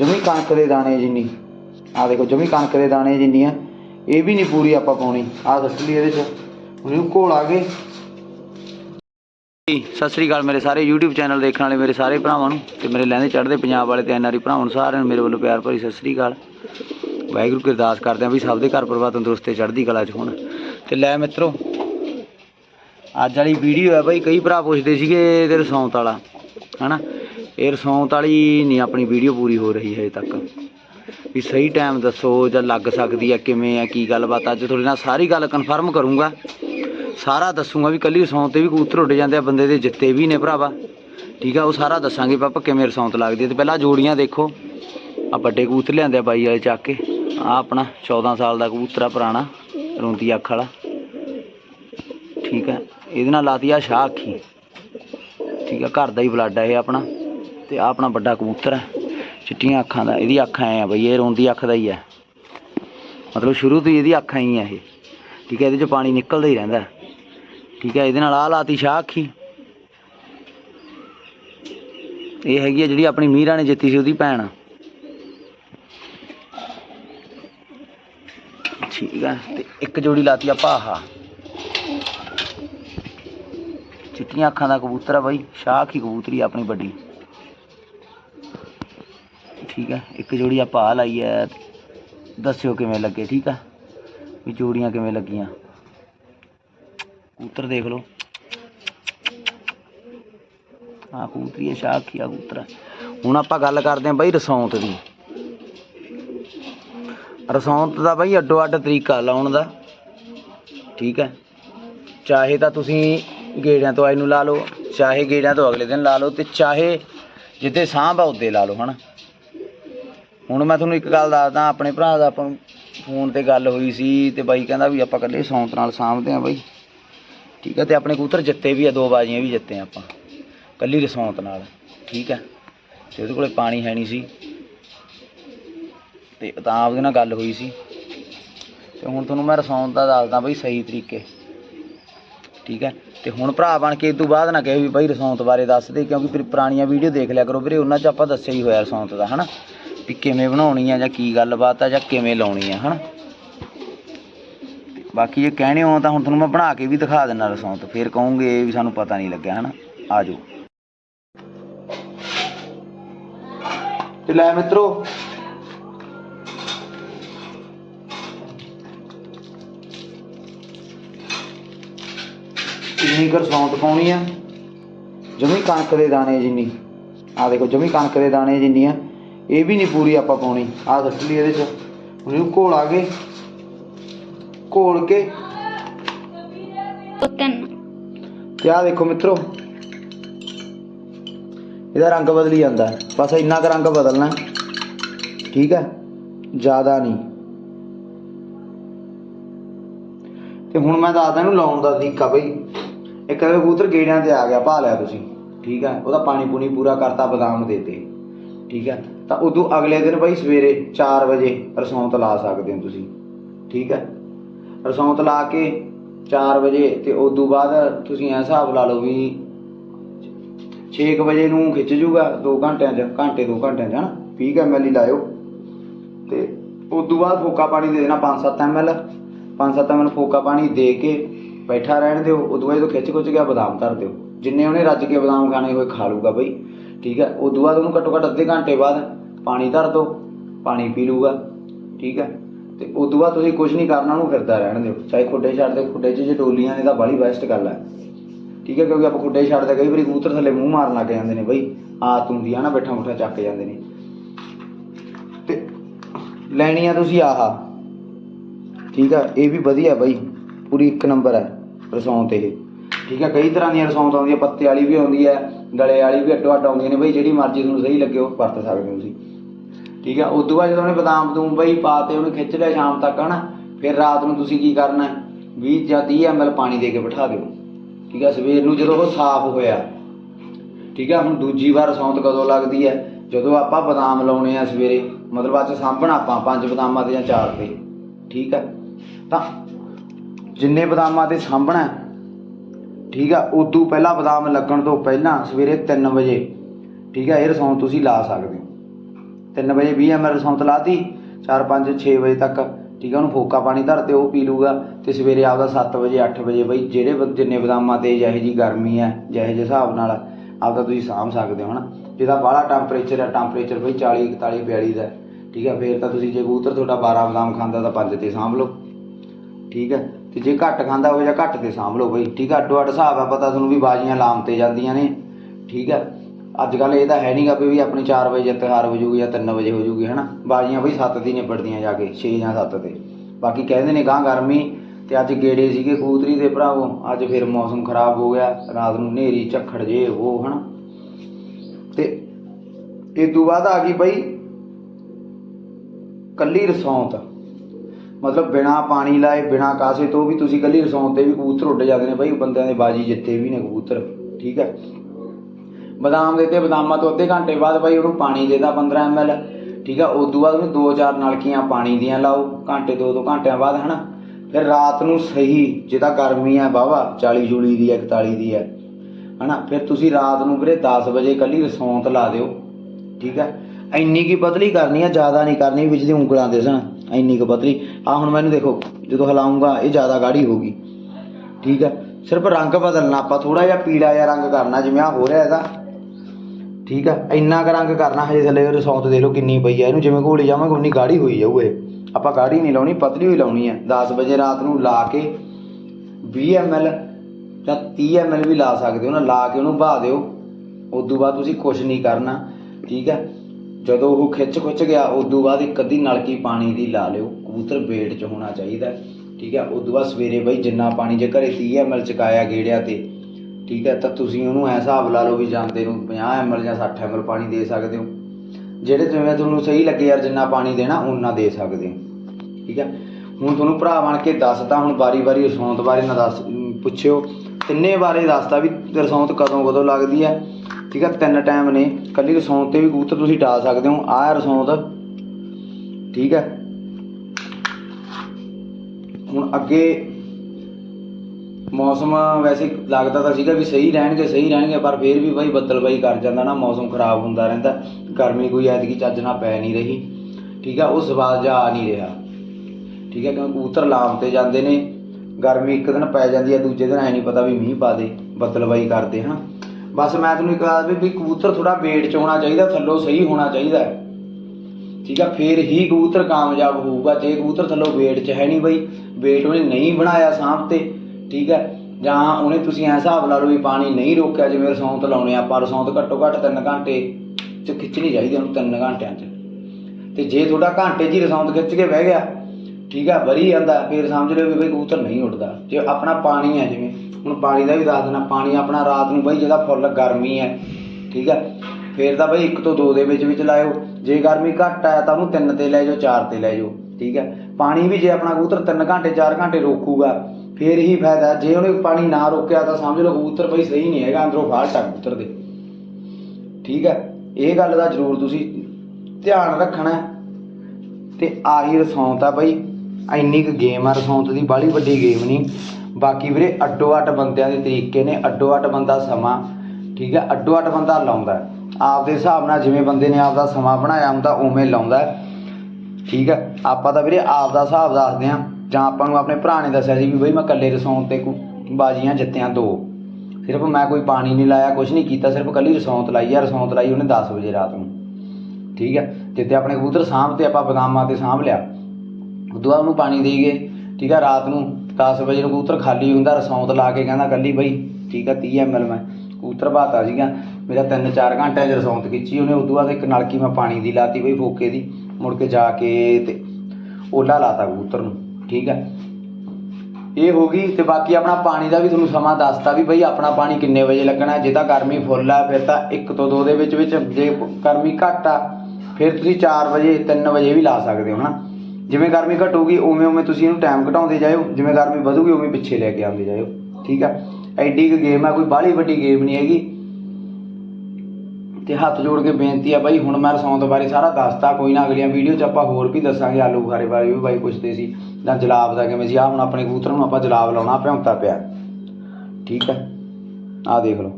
ਜਮੀ ਕਣਕ ਦੇ ਦਾਣੇ ਜਿੰਨੀ। ਆ ਦੇਖੋ, ਜਮੀ ਕਣਕ ਦੇ ਦਾਣੇ ਜਿੰਨੀ ਆ ਇਹ ਵੀ ਨਹੀਂ ਪੂਰੀ ਆਪਾਂ ਪਾਉਣੀ। ਆ ਸੱਟ ਲਈ ਇਹਦੇ ਚ। ਹੁਣ ਇਹਨੂੰ ਘੋਲ ਸਤਿ ਸ੍ਰੀ ਅਕਾਲ ਮੇਰੇ ਸਾਰੇ YouTube ਚੈਨਲ ਦੇਖਣ ਵਾਲੇ, ਮੇਰੇ ਸਾਰੇ ਭਰਾਵਾਂ ਨੂੰ ਤੇ ਮੇਰੇ ਲਹਿੰਦੇ ਚੜ੍ਹਦੇ ਪੰਜਾਬ ਵਾਲੇ ਤੇ ਐਨਆਰਈ ਭਰਾਵਾਂ ਨੂੰ ਸਾਰਿਆਂ ਨੂੰ ਮੇਰੇ ਵੱਲੋਂ ਪਿਆਰ ਭਰੀ ਸਤਿ ਸ੍ਰੀ ਅਕਾਲ। ਵਾਹਿਗੁਰੂ ਕੀ ਅਰਦਾਸ ਕਰਦੇ ਆਂ ਵੀ ਸਭ ਦੇ ਘਰ ਪਰਿਵਾਰ ਤੰਦਰੁਸਤ ਤੇ ਚੜ੍ਹਦੀ ਕਲਾ 'ਚ ਹੋਣ। ਤੇ ਲੈ ਮਿੱਤਰੋ, ਅੱਜ ਵਾਲੀ ਵੀਡੀਓ ਹੈ ਬਾਈ, ਕਈ ਭਰਾ ਪੁੱਛਦੇ ਸੀਗੇ ਤੇ ਰਸੌਂਤ ਵਾਲਾ, ਹਨਾ? ਇਹ ਰਸੌਂਤ ਵਾਲੀ ਨਹੀਂ, ਆਪਣੀ ਵੀਡੀਓ ਪੂਰੀ ਹੋ ਰਹੀ ਹਜੇ ਤੱਕ। ਵੀ ਸਹੀ ਟਾਈਮ ਦੱਸੋ ਜਾਂ ਲੱਗ ਸਕਦੀ ਹੈ, ਕਿਵੇਂ ਹੈ, ਕੀ ਗੱਲਬਾਤ ਅੱਜ ਤੁਹਾਡੇ ਨਾਲ ਸਾਰੀ ਗੱਲ ਕਨਫਰਮ ਕਰੂੰਗਾ। ਸਾਰਾ ਦੱਸੂਗਾ ਵੀ ਕੱਲੀ ਰਸੌਂਤ ਤੇ ਵੀ ਕਬੂਤਰ ਉੱਡ ਜਾਂਦੇ ਆ, ਬੰਦੇ ਦੇ ਜਿੱਤੇ ਵੀ ਨੇ ਭਰਾਵਾ। ਠੀਕ ਆ, ਉਹ ਸਾਰਾ ਦੱਸਾਂਗੇ ਪਾਪਾ ਕਿਵੇਂ ਰਸੌਂਤ ਲੱਗਦੀ ਹੈ। ਤੇ ਪਹਿਲਾਂ ਜੋੜੀਆਂ ਦੇਖੋ। ਆ ਵੱਡੇ ਕਬੂਤਰ ਲਿਆਂਦੇ ਆ ਬਾਈ ਵਾਲੇ ਚੱਕ ਕੇ। ਆ ਆਪਣਾ 14 ਸਾਲ ਦਾ ਕਬੂਤਰ ਆ ਪੁਰਾਣਾ, ਰੋਂਦੀ ਅੱਖ ਵਾਲਾ। ਠੀਕ ਹੈ ਇਹਦੇ ਨਾਲ ਲਾਤੀ ਆ ਸ਼ਾਹ ਅੱਖੀ। ਠੀਕ ਆ, ਘਰ ਦਾ ਹੀ ਬਲੱਡ ਆ ਇਹ ਆਪਣਾ। ਤੇ ਆ ਆਪਣਾ ਵੱਡਾ ਕਬੂਤਰ ਹੈ। ਚਿੱਟੀਆਂ ਅੱਖਾਂ ਦਾ, ਇਹਦੀ ਅੱਖ ਐ ਆ ਬਈ, ਇਹ ਰੋਂਦੀ ਅੱਖ ਦਾ ਹੀ ਹੈ। ਮਤਲਬ ਸ਼ੁਰੂ ਤੋਂ ਹੀ ਇਹਦੀ ਅੱਖਾਂ ਹੀ ਆ ਇਹ। ਠੀਕ ਹੈ, ਇਹਦੇ ਚ ਪਾਣੀ ਨਿਕਲਦਾ ਹੀ ਰਹਿੰਦਾ ਠੀਕ ਹੈ, ਇਹਦੇ ਨਾਲ ਆ ਲਾਤੀ ਸ਼ਾਹ ਅੱਖੀ। ਇਹ ਹੈਗੀ ਆ ਜਿਹੜੀ ਆਪਣੀ ਮੀਰਾ ਨੇ ਜਿੱਤੀ ਸੀ ਉਹਦੀ ਭੈਣ। ਠੀਕ ਆ ਤੇ ਇੱਕ ਜੋੜੀ ਲਾਤੀ ਆ ਪਾਹਾ ਚਿੱਟੀਆਂ ਅੱਖਾਂ ਦਾ ਕਬੂਤਰ ਆ ਬਾਈ, ਸ਼ਾਹ ਅੱਖੀ ਕਬੂਤਰੀ ਆਪਣੀ ਵੱਡੀ। ਠੀਕ ਹੈ ਇੱਕ ਜੋੜੀ ਆਪਾਂ ਆ ਲਾਈ ਹੈ ਦੱਸਿਓ ਕਿਵੇਂ ਲੱਗੇ, ਠੀਕ ਆ? ਵੀ ਜੋੜੀਆਂ ਕਿਵੇਂ ਲੱਗੀਆਂ? ਕੂਤਰ ਦੇਖ ਲਓ। ਆ ਕਬੂਤਰੀ ਹੈ ਸ਼ਾਹ ਆ ਕਬੂਤਰ ਹੁਣ ਆਪਾਂ ਗੱਲ ਕਰਦੇ ਹਾਂ ਬਾਈ ਰਸੌਂਤ ਦੀ। ਰਸੌਂਤ ਦਾ ਬਾਈ ਅੱਡੋ ਅੱਡ ਤਰੀਕਾ ਲਾਉਣ ਦਾ। ਠੀਕ ਹੈ ਚਾਹੇ ਤਾਂ ਤੁਸੀਂ ਗੇੜਿਆਂ ਤੋਂ ਆਈ ਨੂੰ ਲਾ ਲਓ, ਚਾਹੇ ਗੇੜਿਆਂ ਤੋਂ ਅਗਲੇ ਦਿਨ ਲਾ ਲਓ ਤੇ ਚਾਹੇ ਜਿੱਦੇ ਸਾਂਭ ਆ ਉੱਦੇ ਲਾ ਲਓ, ਹਨਾ? ਹੁਣ ਮੈਂ ਤੁਹਾਨੂੰ ਇੱਕ ਗੱਲ ਦੱਸਦਾ, ਆਪਣੇ ਭਰਾ ਦਾ ਆਪਾਂ ਫੋਨ ਤੇ ਗੱਲ ਹੋਈ ਸੀ ਤੇ ਬਾਈ ਕਹਿੰਦਾ ਵੀ ਆਪਾਂ ਇਕੱਲੇ ਸੌਂਤ ਨਾਲ ਸਾਂਭਦੇ ਆ ਬਾਈ। ਠੀਕ ਹੈ ਤੇ ਆਪਣੇ ਕਬੂਤਰ ਜਿੱਤੇ ਵੀ ਆ, ਦੋ ਬਾਜ਼ੀਆਂ ਵੀ ਜਿੱਤੇ ਆਪਾਂ ਕੱਲੀ ਰਸੌਂਤ ਨਾਲ, ਠੀਕ ਹੈ ਤੇ ਉਹਦੇ ਕੋਲੇ ਪਾਣੀ ਹੈ ਨਹੀਂ ਸੀ। ਤੇ ਤਾਂ ਉਹਦੇ ਨਾਲ ਗੱਲ ਹੋਈ ਸੀ। ਤੇ ਹੁਣ ਤੁਹਾਨੂੰ ਮੈਂ ਰਸੌਂਤ ਦਾ ਦੱਸਦਾ ਬਈ ਸਹੀ ਤਰੀਕੇ। ਠੀਕ ਹੈ ਤੇ ਹੁਣ ਭਰਾ ਬਣ ਕੇ ਇਸ ਤੋਂ ਬਾਅਦ ਨਾ ਕਹੇ ਵੀ ਬਈ ਰਸੌਂਤ ਬਾਰੇ ਦੱਸ ਦੇ, ਕਿਉਂਕਿ ਫਿਰ ਪੁਰਾਣੀਆਂ ਵੀਡੀਓ ਦੇਖ ਲਿਆ ਕਰੋ ਵੀਰੇ, ਉਹਨਾਂ 'ਚ ਆਪਾਂ ਦੱਸਿਆ ਹੀ ਹੋਇਆ ਰਸੌਂਤ ਦਾ, ਹਨਾ। ਵੀ ਕਿਵੇਂ ਬਣਾਉਣੀ ਆ ਜਾਂ ਕੀ ਗੱਲਬਾਤ ਆ ਜਾਂ ਕਿਵੇਂ ਲਾਉਣੀ ਆ, ਹਨਾ? ਬਾਕੀ ਜੇ ਕਹਿਣੇ ਹੋ ਤਾਂ ਹੁਣ ਤੁਹਾਨੂੰ ਮੈਂ ਬਣਾ ਕੇ ਵੀ ਦਿਖਾ ਦਿੰਦਾ ਰਸੌਂਤ ਫਿਰ ਕਹੋਗੇ ਵੀ ਸਾਨੂੰ ਪਤਾ ਨਹੀਂ ਲੱਗਿਆ, ਹਨਾ? ਆ ਜਾਓ। ਤੇ ਲੈ ਮਿੱਤਰੋ। ਕਿੰਨੀ ਕਰ ਸੌਂਤ ਪਾਉਣੀ ਆ, ਜਮੀ ਕਣਕ ਦੇ ਦਾਣੇ ਜਿੰਨੀ ਆ ਦੇਖੋ, ਜਮੀ ਕਣਕ ਦੇ ਦਾਣੇ ਜਿੰਨੀ ਆ। ਇਹ ਵੀ ਨਹੀਂ ਪੂਰੀ ਆਪਾਂ ਪਾਉਣੀ। ਆ ਸੱਟ ਲਈ ਇਹਦੇ ਚ। ਹੁਣ ਇਹਨੂੰ ਘੋਲ ਆ ਗਏ। ਘੋਲ ਕੇ ਤਿੰਨ ਤੇ ਦੇਖੋ ਮਿੱਤਰੋ। ਇਹਦਾ ਰੰਗ ਬਦਲੀ ਜਾਂਦਾ ਹੈ। ਬਸ ਇੰਨਾ ਕੁ ਰੰਗ ਬਦਲਣਾ। ਠੀਕ ਹੈ? ਜ਼ਿਆਦਾ ਨਹੀਂ। ਤੇ ਹੁਣ ਮੈਂ ਦੱਸਦਾ ਇਹਨੂੰ ਲਾਉਣ ਦਾ ਤਰੀਕਾ ਬਈ। ਇੱਕ ਤਾਂ ਕਬੂਤਰ ਗੇੜਿਆਂ ਤੇ ਆ ਗਿਆ। ਭਾ ਲਿਆ ਤੁਸੀਂ। ਠੀਕ ਹੈ? ਉਹਦਾ ਪਾਣੀ ਪੂਣੀ ਪੂਰਾ ਕਰਤਾ ਬਦਾਮ ਦੇਤੇ ਠੀਕ ਹੈ? ਤਾਂ ਉਦੋਂ ਅਗਲੇ ਦਿਨ ਬਈ ਸਵੇਰੇ 4 ਵਜੇ ਰਸੌਂਤ ਲਾ ਸਕਦੇ ਹੋ ਤੁਸੀਂ, ਠੀਕ ਹੈ? ਰਸੌਂਤ ਲਾ ਕੇ 4 ਵਜੇ ਤੇ ਉਦੋਂ ਬਾਅਦ ਤੁਸੀਂ ਐ ਹਿਸਾਬ ਲਾ ਲਓ ਵੀ 6 ਵਜੇ ਨੂੰ ਖਿੱਚ ਜੂਗਾ 2 ਘੰਟਿਆਂ ਚ, ਘੰਟੇ 2 ਘੰਟਿਆਂ ਚ, ਹਨਾ? 20 ml ਹੀ ਲਾਇਓ। ਤੇ ਉਦੋਂ ਬਾਅਦ ਫੋਕਾ ਪਾਣੀ ਦੇ ਦੇਣਾ 5-7 ml 5-7 ml ਫੋਕਾ ਪਾਣੀ ਦੇ ਕੇ ਬੈਠਾ ਰਹਿਣ ਦਿਓ, ਉਦੋਂ ਬਾਅਦ ਜਦੋਂ ਖਿੱਚ ਖੁੱਚ ਗਿਆ ਬਦਾਮ ਧਰ ਦਿਓ। ਜਿੰਨੇ ਉਹਨੇ ਰੱਜ ਕੇ ਬਦਾਮ ਖਾਣੇ ਹੋਏ ਖਾ ਲੂਗਾ ਬਈ, ਠੀਕ ਹੈ? ਉਦੋਂ ਬਾਅਦ ਉਹਨੂੰ ਘੱਟੋ ਘੱਟ ਅੱਧੇ ਘੰਟੇ ਬਾਅਦ ਪਾਣੀ ਧਰ ਦਿਓ, ਪਾਣੀ ਪੀ ਲੂਗਾ ਠੀਕ ਹੈ? ਤੇ ਉਦੋਂ ਬਾਅਦ ਤੁਸੀਂ ਕੁਝ ਨਹੀਂ ਕਰਨਾ, ਉਹਨੂੰ ਫਿਰਦਾ ਰਹਿਣ ਦਿਓ। ਚਾਹੇ ਖੁੱਡੇ ਛੱਡ ਦਿਓ, ਖੁੱਡੇ 'ਚ ਜੇ ਡੋਲੀਆਂ ਨੇ ਤਾਂ ਬੜੀ ਬੈਸਟ ਗੱਲ ਹੈ। ਠੀਕ ਹੈ? ਕਿਉਂਕਿ ਆਪਾਂ ਖੁੱਡੇ ਛੱਡਦੇ ਕਈ ਵਾਰੀ ਕਬੂਤਰ ਥੱਲੇ ਮੂੰਹ ਮਾਰਨ ਲੱਗ ਜਾਂਦੇ ਨੇ ਬਈ। ਆਤ ਹੁੰਦੀ ਆ ਨਾ, ਬੈਠਾ ਮੁੱਠਾ ਚੱਕ ਜਾਂਦੇ ਨੇ। ਤੇ ਲੈਣੀ ਆ ਤੁਸੀਂ ਆਹ। ਠੀਕ ਆ ਇਹ ਵੀ ਵਧੀਆ ਬਈ। ਪੂਰੀ ਇੱਕ ਨੰਬਰ ਹੈ ਰਸੌਂਤ ਇਹ। ਠੀਕ ਹੈ? ਕਈ ਤਰ੍ਹਾਂ ਦੀਆਂ ਰਸੌਂਤ ਆਉਂਦੀਆਂ ਪੱਤੇ ਵਾਲੀ ਵੀ ਆਉਂਦੀ ਹੈ, ਗਲੇ ਵਾਲੀ ਵੀ ਅੱਡੋ ਅੱਡ ਆਉਂਦੀਆਂ ਨੇ ਬਈ, ਜਿਹੜੀ ਮਰਜ਼ੀ ਤੁਹਾਨੂੰ ਸਹੀ ਲੱਗੇ ਉਹ ਵਰਤ ਸਕਦੇ ਹੋ ਤੁਸੀਂ। ਠੀਕ ਹੈ ਤੋਂ ਬਾਅਦ ਜਦੋਂ ਉਹਨੇ ਬਦਾਮ ਬਦੂਮ ਬਈ ਪਾਤੇ, ਉਹਨੇ ਖਿੱਚ ਲਿਆ ਸ਼ਾਮ ਤੱਕ, ਹਨਾ? ਫਿਰ ਰਾਤ ਨੂੰ ਤੁਸੀਂ ਕੀ ਕਰਨਾ? ਹੈ? 20 ਜਾਂ 30 ml ਪਾਣੀ ਦੇ ਕੇ ਬਿਠਾ ਦਿਓ। ਠੀਕ ਆ? ਸਵੇਰ ਨੂੰ ਜਦੋਂ ਉਹ ਸਾਫ਼ ਹੋਇਆ। ਠੀਕ ਹੈ ਹੁਣ ਦੂਜੀ ਵਾਰ ਸੌਂਤ ਕਦੋਂ ਲੱਗਦੀ ਹੈ ਜਦੋਂ ਆਪਾਂ ਬਦਾਮ ਲਾਉਣੇ ਆ ਸਵੇਰੇ, ਮਤਲਬ ਅੱਜ ਸਾਂਭਣਾ ਆਪਾਂ ਪੰਜ ਬਦਾਮਾਂ ਤੇ ਜਾਂ ਚਾਰ ਤੇ ਠੀਕ ਹੈ ਤਾਂ ਜਿੰਨੇ ਬਦਾਮਾਂ ਤੇ ਸਾਂਭਣਾ, ਠੀਕ ਆ, ਉਦੋਂ ਪਹਿਲਾਂ ਬਦਾਮ ਲੱਗਣ ਤੋਂ ਪਹਿਲਾਂ ਸਵੇਰੇ 3 ਵਜੇ, ਠੀਕ ਹੈ ਇਹ ਰਸੌਂ ਤੁਸੀਂ ਲਾ ਸਕਦੇ ਹੋ। 3 ਵਜੇ 20 ml ਰਸੌਂਤ ਲਾਤੀ 4 5 6 ਵਜੇ ਤੱਕ ਠੀਕ ਹੈ ਉਹਨੂੰ ਫੋਕਾ ਪਾਣੀ ਧਰ 'ਤੇ ਉਹ ਪੀ ਲੂਗਾ ਤੇ ਸਵੇਰੇ ਆਪਦਾ 7 ਵਜੇ 8 ਵਜੇ ਬਈ ਜਿਹੜੇ ਬ- ਜਿੰਨੇ ਬਦਾਮਾਂ ਤੇ ਜਿਹੇ ਜੀ ਗਰਮੀ ਹੈ ਜਿਹੇ ਜਿਹੇ ਹਿਸਾਬ ਨਾਲ ਆਪਦਾ ਤੁਸੀਂ ਸਾਂਭ ਸਕਦੇ ਹੋ ਹਨਾ? ਜਿਹਦਾ ਬਾਹਲਾ ਟੈਂਪਰੇਚਰ ਹੈ ਟੈਂਪਰੇਚਰ ਬਈ 40 41 42 ਦਾ ਹੈ, ਠੀਕ ਹੈ ਫੇਰ ਤਾਂ ਤੁਸੀਂ ਜੇ ਕਬੂਤਰ ਤੁਹਾਡਾ 12 ਬਦਾਮ ਖਾਂਦਾ ਤਾਂ 5 ਤੇ ਸਾਂਭ ਲਓ ਠੀਕ ਹੈ ਤੇ ਜੇ ਘੱਟ ਖਾਂਦਾ ਹੋਵੇ ਜਾਂ ਘੱਟ ਤੇ ਸਾਂਭ ਲਓ ਬਈ ਠੀਕ ਹੈ ਅੱਡੋ ਅੱਡ ਹਿਸਾਬ ਆ ਪਤਾ ਤੁਹਾਨੂੰ ਵੀ ਬਾਜ਼ੀਆਂ ਲਾਮ ਤੇ ਜਾਂਦੀਆਂ ਨੇ ਠੀਕ ਹੈ ਅੱਜ ਕੱਲ ਇਹ ਤਾਂ ਹੈ ਨਹੀਂਗਾ ਵੀ ਆਪਣੀ 4 ਵਜੇ ਜਾਂ ਤਿਉਹਾਰ ਹੋ ਜੂਗੀ ਜਾਂ 3 ਵਜੇ ਹੋ ਜੂਗੀ, ਹਨਾ? ਬਾਜ਼ੀਆਂ ਬਈ 7 ਦੀ ਨਿਬੜਦੀਆਂ ਜਾ ਕੇ 6 ਜਾਂ 7 ਤੇ। ਬਾਕੀ ਕਹਿੰਦੇ ਨੇ ਗਾਂ ਗਰਮੀ ਤੇ ਅੱਜ ਗੇੜੇ ਸੀਗੇ ਕਬੂਤਰੀ ਦੇ ਭਰਾਵੋ, ਅੱਜ ਫਿਰ ਮੌਸਮ ਖਰਾਬ ਹੋ ਗਿਆ, ਰਾਤ ਨੂੰ ਹਨੇਰੀ, ਝੱਖੜ ਜੇ, ਉਹ, ਹਨਾ? ਤੇ ਇਹ ਤੋਂ ਬਾਅਦ ਆ ਗਈ ਬਈ ਕੱਲੀ ਰਸੌਂਤ। ਮਤਲਬ ਬਿਨਾ ਪਾਣੀ ਲਾਏ, ਬਿਨਾ ਕਾਸੇ ਤੋਂ ਵੀ ਤੁਸੀਂ ਕੱਲੀ ਰਸੌਂਤ ਤੇ ਵੀ ਕਬੂਤਰ ਉੱਡ ਜਾਂਦੇ ਨੇ ਬਈ, ਬੰਦਿਆਂ ਦੇ ਬਾਜੀ ਜਿੱਤੇ ਵੀ ਨੇ ਕਬੂਤਰ ਠੀਕ ਹੈ? ਬਦਾਮ ਦੇ ਤੇ ਬਦਾਮਾਂ ਤੋਂ ਅੱਧੇ ਘੰਟੇ ਬਾਅਦ ਬਾਈ ਉਹਨੂੰ ਪਾਣੀ ਦੇਦਾ 15 ml ਠੀਕ ਆ ਉਸ ਤੋਂ ਬਾਅਦ ਉਹਨੂੰ ਦੋ ਚਾਰ ਨਲਕੀਆਂ ਪਾਣੀ ਦੀਆਂ ਲਾਓ, ਘੰਟੇ ਦੋ ਦੋ ਘੰਟਿਆਂ ਬਾਅਦ, ਹਨਾ? ਫਿਰ ਰਾਤ ਨੂੰ ਸਹੀ ਜਿਹਦਾ ਗਰਮੀ ਆ ਵਾਹਵਾ 40 ਜੂਲੀ ਦੀ ਹੈ 41 ਦੀ ਹੈ ਹਨਾ? ਫਿਰ ਤੁਸੀਂ ਰਾਤ ਨੂੰ ਵੀਰੇ 10 ਵਜੇ ਕੱਲੀ ਰਸੌਂਤ ਲਾ ਦਿਓ, ਠੀਕ ਹੈ ਇੰਨੀ ਕੀ ਪਤਲੀ ਕਰਨੀ ਆ, ਜ਼ਿਆਦਾ ਨਹੀਂ ਕਰਨੀ, ਵਿੱਚ ਦੀ ਉਂਗਲਾਂ ਦੇ ਸਣ ਇੰਨੀ ਕੁ ਪਤਲੀ। ਆ ਹੁਣ ਮੈਨੂੰ ਦੇਖੋ, ਜਦੋਂ ਹਿਲਾਉਂਗਾ ਇਹ ਜ਼ਿਆਦਾ ਗਾੜੀ ਹੋਗੀ ਠੀਕ ਹੈ ਸਿਰਫ ਰੰਗ ਬਦਲਣਾ, ਆਪਾਂ ਥੋੜਾ ਜਿਹਾ ਪੀਲਾ ਜਿਹਾ ਰੰਗ ਕਰਨਾ, ਜਿਵੇਂ ਆ ਹੋ ਰਿਹਾ ਇਹਦਾ। ਠੀਕ ਆ? ਇੰਨਾ ਕੁ ਰੰਗ ਕਰਨਾ ਹਜੇ ਥੱਲੇ ਰਸੌਂਤ ਦੇ ਲਓ ਕਿੰਨੀ ਪਈ ਆ। ਇਹਨੂੰ ਜਿਵੇਂ ਘੋਲੀ ਜਾਵਾਂਗੇ, ਉਨੀ ਗਾੜੀ ਹੋਈ ਜਾਊ ਇਹ। ਆਪਾਂ ਗਾੜੀ ਨਹੀਂ ਲਾਉਣੀ, ਪਤਲੀ ਹੋਈ ਲਾਉਣੀ ਹੈ 10 ਵਜੇ ਰਾਤ ਨੂੰ ਲਾ ਕੇ 20 ml ਜਾਂ 30 ml ਵੀ ਲਾ ਸਕਦੇ ਹੋ ਨਾ, ਲਾ ਕੇ ਉਹਨੂੰ ਬਹਾ ਦਿਓ। ਉਸ ਤੋਂ ਬਾਅਦ ਤੁਸੀਂ ਕੁਝ ਨਹੀਂ ਕਰਨਾ, ਠੀਕ ਹੈ ਜਦੋਂ ਉਹ ਖਿੱਚ ਖੁੱਚ ਗਿਆ ਉਸ ਤੋਂ ਬਾਅਦ ਇੱਕ ਅੱਧੀ ਨਲਕੀ ਪਾਣੀ ਦੀ ਲਾ ਲਿਓ। ਕਬੂਤਰ ਵੇਟ 'ਚ ਹੋਣਾ ਚਾਹੀਦਾ, ਠੀਕ ਹੈ ਉਸ ਤੋਂ ਬਾਅਦ ਸਵੇਰੇ ਬਈ ਜਿੰਨਾ ਪਾਣੀ ਜੇ ਘਰੇ 30 ml ਚਕਾਇਆ ਗੇੜਿਆ ਤੇ ਠੀਕ ਹੈ, ਤਾਂ ਤੁਸੀਂ ਉਹਨੂੰ ਐ ਹਿਸਾਬ ਲਾ ਲਓ ਵੀ ਜਾਂਦੇ ਨੂੰ 50 ml ਜਾਂ 60 ml ਪਾਣੀ ਦੇ ਸਕਦੇ ਹੋ। ਜਿਹੜੇ ਜਿਵੇਂ ਤੁਹਾਨੂੰ ਸਹੀ ਲੱਗੇ ਯਾਰ ਜਿੰਨਾ ਪਾਣੀ ਦੇਣਾ ਉਨਾ ਦੇ ਸਕਦੇ ਹੋ। ਠੀਕ ਹੈ, ਹੁਣ ਤੁਹਾਨੂੰ ਭਰਾ ਬਣ ਕੇ ਦੱਸਦਾ, ਹੁਣ ਵਾਰੀ-ਵਾਰੀ ਰਸੌਂਤ ਬਾਰੇ ਨਾ ਦੱਸ ਪੁੱਛਿਓ। ਤਿੰਨੇ ਬਾਰੇ ਦੱਸਦਾ ਵੀ ਰਸੌਂਤ ਕਦੋਂ ਕਦੋਂ ਲੱਗਦੀ ਹੈ। ਠੀਕ ਹੈ, ਤਿੰਨ ਟਾਈਮ ਨੇ। ਕੱਲੀ ਰਸੌਂਤ ਤੇ ਵੀ ਕਬੂਤਰ ਤੁਸੀਂ ਡਾਲ ਸਕਦੇ ਹੋ। ਆਹ ਰਸੌਂਤ ਠੀਕ ਹੈ। ਹੁਣ ਅੱਗੇ ਮੌਸਮ ਵੈਸੇ ਲੱਗਦਾ ਤਾਂ ਸੀਗਾ ਵੀ ਸਹੀ ਰਹਿਣਗੇ ਸਹੀ ਰਹਿਣਗੇ, ਪਰ ਫਿਰ ਵੀ ਬਾਈ ਬੱਦਲਬਾਈ ਕਰ ਜਾਂਦਾ ਨਾ, ਮੌਸਮ ਖਰਾਬ ਹੁੰਦਾ ਰਹਿੰਦਾ, ਗਰਮੀ ਕੋਈ ਐਤਕੀ ਚੱਜ ਨਾਲ ਪੈ ਨਹੀਂ ਰਹੀ, ਠੀਕ ਆ ਉਹ ਸਵਾਦ ਜਾ ਆ ਨਹੀਂ ਰਿਹਾ, ਠੀਕ ਹੈ ਕਿਉਂਕਿ ਕਬੂਤਰ ਲਾਮ ਤੇ ਜਾਂਦੇ ਨੇ, ਗਰਮੀ ਇੱਕ ਦਿਨ ਪੈ ਜਾਂਦੀ ਹੈ ਦੂਜੇ ਦਿਨ ਐ ਨਹੀਂ ਪਤਾ ਵੀ ਮੀਂਹ ਪਾ ਦੇ, ਬੱਦਲਬਾਈ ਕਰਦੇ, ਹਨਾ। ਬਸ ਮੈਂ ਤੁਹਾਨੂੰ ਇੱਕ ਗੱਲ ਵੀ ਕਬੂਤਰ ਥੋੜਾ ਵੇਟ ਚ ਹੋਣਾ ਚਾਹੀਦਾ, ਥੱਲੋਂ ਸਹੀ ਹੋਣਾ ਚਾਹੀਦਾ, ਠੀਕ ਆ, ਫੇਰ ਹੀ ਕਬੂਤਰ ਕਾਮਯਾਬ ਹੋਊਗਾ, ਜੇ ਕਬੂਤਰ ਥੱਲੋਂ ਵੇਟ 'ਚ ਹੈ ਨਹੀਂ ਬਈ ਵੇਟ ਉਹਨੇ ਨਹੀਂ ਬਣਾਇਆ ਸਾਂਭ ਤੇ ਠੀਕ ਹੈ? ਜਾਂ ਉਹਨੇ ਤੁਸੀਂ ਐ ਹਿਸਾਬ ਲਾ ਲਓ ਵੀ ਪਾਣੀ ਨਹੀਂ ਰੋਕਿਆ ਜਿਵੇਂ ਰਸੌਂਤ ਲਾਉਣੇ ਆ, ਆਪਾਂ ਰਸੌਂਤ ਘੱਟੋ ਘੱਟ 3 ਘੰਟੇ 'ਚ ਖਿੱਚਣੀ ਚਾਹੀਦੀ ਉਹਨੂੰ 3 ਘੰਟਿਆਂ 'ਚ। ਤੇ ਜੇ ਤੁਹਾਡਾ ਘੰਟੇ 'ਚ ਹੀ ਰਸੌਂਤ ਖਿੱਚ ਕੇ ਬਹਿ ਗਿਆ ਠੀਕ ਆ ਵਰੀ ਜਾਂਦਾ ਫਿਰ ਸਮਝ ਲਿਓ ਵੀ ਬਈ ਕਬੂਤਰ ਨਹੀਂ ਉੱਡਦਾ। ਜੇ ਆਪਣਾ ਪਾਣੀ ਹੈ ਜਿਵੇਂ ਹੁਣ ਪਾਣੀ ਦਾ ਵੀ ਦੱਸ ਦੇਣਾ ਪਾਣੀ ਆਪਣਾ ਰਾਤ ਨੂੰ ਬਈ ਜਿਹੜਾ ਫੁੱਲ ਗਰਮੀ ਹੈ ਠੀਕ ਹੈ ਫਿਰ ਤਾਂ ਬਈ 1 ਤੋਂ 2 ਦੇ ਵਿੱਚ ਵਿੱਚ ਲਾਇਓ। ਜੇ ਗਰਮੀ ਘੱਟ ਆ ਤਾਂ ਉਹਨੂੰ 3 ਤੇ ਲੈ ਜਾਓ 4 ਤੇ ਲੈ ਜਾਓ ਠੀਕ ਹੈ। ਪਾਣੀ ਵੀ ਜੇ ਆਪਣਾ ਕਬੂਤਰ 3 ਘੰਟੇ 4 ਘੰਟੇ ਰੋਕੂਗਾ ਫੇਰ ਹੀ ਫਾਇਦਾ। ਜੇ ਉਹਨੇ ਪਾਣੀ ਨਾ ਰੋਕਿਆ ਤਾਂ ਸਮਝ ਲਓ ਕਬੂਤਰ ਬਈ ਸਹੀ ਨਹੀਂ ਹੈਗਾ, ਅੰਦਰੋਂ ਫਾਲਟ ਆ ਕਬੂਤਰ ਦੇ। ਠੀਕ ਹੈ? ਇਹ ਗੱਲ ਦਾ ਜ਼ਰੂਰ ਤੁਸੀਂ ਧਿਆਨ ਰੱਖਣਾ ਹੈ। ਤੇ ਆਹੀ ਰਸੌਂਤ ਆ ਬਈ, ਇੰਨੀ ਕੁ ਗੇਮ ਆ ਰਸੌਂਤ ਦੀ ਬਾਹਲੀ ਵੱਡੀ ਗੇਮ ਨਹੀਂ। ਬਾਕੀ ਵੀਰੇ ਅੱਡੋ ਅੱਡ ਬੰਦਿਆਂ ਦੇ ਤਰੀਕੇ ਨੇ ਅੱਡੋ ਅੱਡ ਬੰਦਾ ਸਮਾਂ, ਠੀਕ ਹੈ? ਅੱਡੋ ਅੱਡ ਬੰਦਾ ਲਾਉਂਦਾ ਹੈ। ਆਪਦੇ ਹਿਸਾਬ ਨਾਲ ਜਿਵੇਂ ਬੰਦੇ ਨੇ ਆਪਦਾ ਸਮਾਂ ਬਣਾਇਆ ਹੁੰਦਾ, ਉਵੇਂ ਲਾਉਂਦਾ ਠੀਕ ਹੈ? ਆਪਾਂ ਤਾਂ ਵੀਰੇ ਆਪਦਾ ਹਿਸਾਬ ਦੱਸਦੇ ਆ ਜਾਂ ਆਪਾਂ ਨੂੰ ਆਪਣੇ ਭਰਾ ਨੇ ਦੱਸਿਆ ਸੀ ਵੀ ਬਈ ਮੈਂ ਇਕੱਲੇ ਰਸੌਂਤ ਤੇ ਕੁ- ਬਾਜ਼ੀਆਂ ਜਿੱਤਿਆਂ ਦੋ। ਸਿਰਫ ਮੈਂ ਕੋਈ ਪਾਣੀ ਨਹੀਂ ਲਾਇਆ ਕੁਝ ਨਹੀਂ ਕੀਤਾ, ਸਿਰਫ ਇਕੱਲੀ ਰਸੌਂਤ ਲਾਈ ਆ ਰਸੌਂਤ ਲਾਈ ਉਹਨੇ 10 ਵਜੇ ਰਾਤ ਨੂੰ। ਠੀਕ ਹੈ ਜਿੱਤੇ ਆਪਣੇ ਕਬੂਤਰ ਸਾਂਭ ਤੇ ਆਪਾਂ ਬਦਾਮਾਂ ਤੇ ਸਾਂਭ ਲਿਆ। ਉਦੋਂ ਬਾਅਦ ਉਹਨੂੰ ਪਾਣੀ ਦੇ ਗਏ। ਠੀਕ ਹੈ ਰਾਤ ਨੂੰ 10 ਵਜੇ ਨੂੰ ਕਬੂਤਰ ਖਾਲੀ ਹੁੰਦਾ ਰਸੌਂਤ ਲਾ ਕੇ ਕਹਿੰਦਾ ਕੱਲੀ ਬਈ, ਠੀਕ ਹੈ 30 ml ਮੈਂ। ਕਬੂਤਰ ਬਾਤਾ ਸੀਗਾ। ਮੇਰਾ 3-4 ਘੰਟਿਆਂ ਚ ਰਸੌਂਤ ਖਿੱਚੀ ਉਹਨੇ। ਉਦੋਂ ਬਾਅਦ ਇੱਕ ਨਲਕੀ ਮੈਂ ਪਾਣੀ ਦੀ ਲਾਤੀ ਬਈ ਫੋਕੇ ਦੀ। ਮੁੜ ਕੇ ਜਾ ਕੇ ਤੇ ਓਲਾ ਲਾਤਾ ਕਬੂਤਰ ਨੂੰ। ਠੀਕ ਹੈ। ਇਹ ਹੋ ਗਈ ਤੇ ਬਾਕੀ ਆਪਣਾ ਪਾਣੀ ਦਾ ਵੀ ਤੁਹਾਨੂੰ ਸਮਾਂ ਦੱਸਤਾ ਵੀ ਬਈ ਆਪਣਾ ਪਾਣੀ ਕਿੰਨੇ ਵਜੇ ਲੱਗਣਾ ਜੇ ਤਾਂ ਗਰਮੀ ਫੁੱਲ ਆ, ਫਿਰ ਤਾਂ 1 ਤੋਂ 2 ਦੇ ਵਿੱਚ ਵਿੱਚ ਜੇ ਗਰਮੀ ਘੱਟ ਆ, ਫਿਰ ਤੁਸੀਂ 4 ਵਜੇ 3 ਵਜੇ ਵੀ ਲਾ ਸਕਦੇ ਹੋ, ਹਨਾ। ਜਿਵੇਂ ਗਰਮੀ ਘਟੂਗੀ, ਉਵੇਂ ਉਵੇਂ ਤੁਸੀਂ ਇਹਨੂੰ ਟਾਈਮ ਘਟਾਉਂਦੇ ਜਾਇਓ। ਜਿਵੇਂ ਗਰਮੀ ਵਧੂਗੀ, ਉਵੇਂ ਪਿੱਛੇ ਲੈ ਕੇ ਆਉਂਦੇ ਜਾਇਓ। ਠੀਕ ਆ ਐਡੀ ਕੁ ਗੇਮ ਆ, ਕੋਈ ਬਾਹਲੀ ਵੱਡੀ ਗੇਮ ਨਹੀਂ ਹੈਗੀ। ਤੇ ਹੱਥ ਜੋੜ ਕੇ ਬੇਨਤੀ ਆ ਬਾਈ, ਹੁਣ ਮੈਂ ਰਸੌਂਦ ਬਾਰੇ ਸਾਰਾ ਦੱਸਤਾ, ਕੋਈ ਨਾ ਅਗਲੀਆਂ ਵੀਡੀਓ 'ਚ ਆਪਾਂ ਹੋਰ ਵੀ ਦੱਸਾਂਗੇ ਆਲੂ ਬੁਖਾਰੇ ਬਾਰੇ ਵੀ ਬਾਈ ਪੁੱਛਦੇ ਸੀ, ਜਾਂ ਜਲਾਬ ਦਾ ਕਿਵੇਂ ਸੀ ਆ ਹੁਣ ਆਪਣੇ ਕਬੂਤਰ ਨੂੰ ਆਪਾਂ ਜਲਾਬ ਲਾਉਣਾ, ਭਿਉਂਤਾ ਪਿਆ। ਠੀਕ ਹੈ ਆ ਦੇਖ ਲਓ।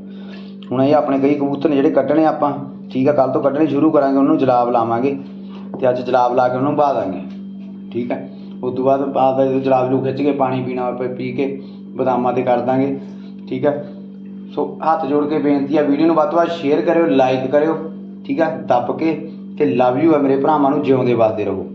ਹੁਣ ਇਹ ਆਪਣੇ ਕਈ ਕਬੂਤਰ ਨੇ ਜਿਹੜੇ ਕੱਢਣੇ ਆਪਾਂ, ਠੀਕ ਆ ਕੱਲ ਤੋਂ ਕੱਢਣੇ ਸ਼ੁਰੂ ਕਰਾਂਗੇ, ਉਹਨੂੰ ਜਲਾਬ ਲਾਵਾਂਗੇ ਤੇ ਅੱਜ ਜਲਾਬ ਲਾ ਕੇ ਉਹਨੂੰ ਬਾਹ ਦਾਂਗੇ। ਠੀਕ ਹੈ ਉਸ ਤੋਂ ਬਾਅਦ ਬਾਅਦ ਜਦੋਂ ਜਲਾਬ ਨੂੰ ਖਿੱਚ ਕੇ, ਪਾਣੀ ਪੀਣਾ ਪੀ ਕੇ, ਬਦਾਮਾਂ ਤੇ ਕਰ ਦਾਂਗੇ। ਠੀਕ ਹੈ ਸੋ ਹੱਥ ਜੋੜ ਕੇ ਬੇਨਤੀ ਆ, ਵੀਡੀਓ ਨੂੰ ਵੱਧ ਤੋਂ ਵੱਧ ਸ਼ੇਅਰ ਕਰਿਓ ਲਾਈਕ ਕਰਿਓ, ਠੀਕ ਹੈ ਦੱਬ ਕੇ ਤੇ ਲਵ ਯੂ ਹੈ ਮੇਰੇ ਭਰਾਵਾਂ ਨੂੰ, ਜਿਉਂਦੇ ਵੱਸਦੇ ਰਹੋ।